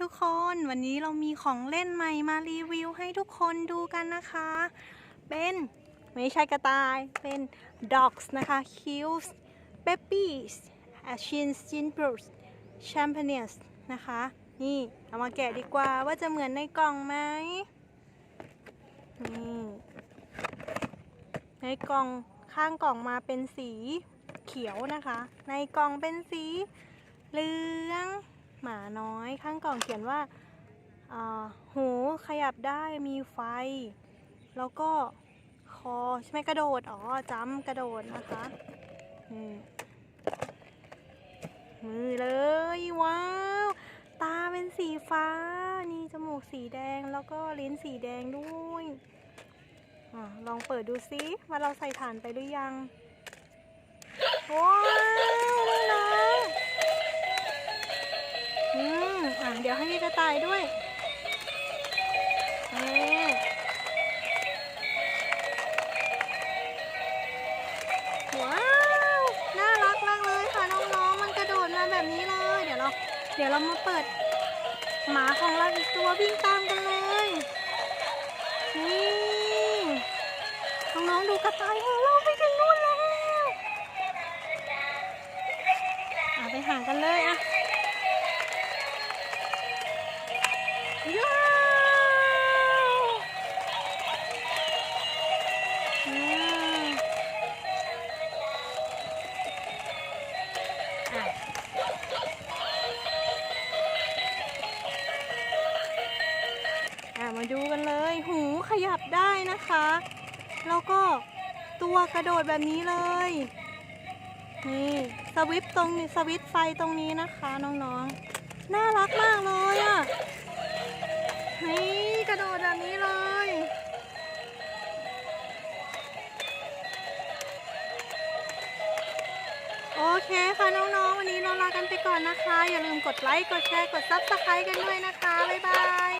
ทุกคนวันนี้เรามีของเล่นใหม่มารีวิวให้ทุกคนดูกันนะคะ เป็นไม่ใช่กระต่ายเป็น dogs นะคะ cute babies a c h i n s i n b r s champagnes นะคะ นี่เอามาแกะดีกว่าว่าจะเหมือนในกล่องไหมนี่ในกล่องข้างกล่องมาเป็นสีเขียวนะคะ ในกล่องเป็นสีเหลือง หมาน้อย ข้างกล่องเขียนว่าอ่าหูขยับได้มีไฟ แล้วก็คอใช่ไหมกระโดด อ๋อจำกระโดดนะคะมือเลย ว้าว ตาเป็นสีฟ้า นี่จมูกสีแดงแล้วก็ลิ้นสีแดงด้วยอลองเปิดดูซิว่าเราใส่ฐานไปหรือยังว้า อืมอะเดี๋ยวให้พี่กระต่ายด้วยว้าว น่ารักมากเลยค่ะน้องๆ มันกระโดดมาแบบนี้เลย เดี๋ยวเรา เดี๋ยวเรามาเปิดหมาของเราอีกตัววิ่งตามกันเลยนี่น้องๆดูกระต่ายของเราไปถึงนู่นแล้วอะไปห่างกันเลยอะ มอะอะมาดูกันเลย หูขยับได้นะคะ แล้วก็ตัวกระโดดแบบนี้เลย นี่ สวิตช์ตรงนี้สวิตช์ไฟตรงนี้นะคะ น้องๆน่ารักมาก เคค่ะน้องๆ วันนี้เราลากันไปก่อนนะคะ อย่าลืมกดไลค์ กดแชร์ กดซับสไครต์กันด้วยนะคะ บ๊ายบาย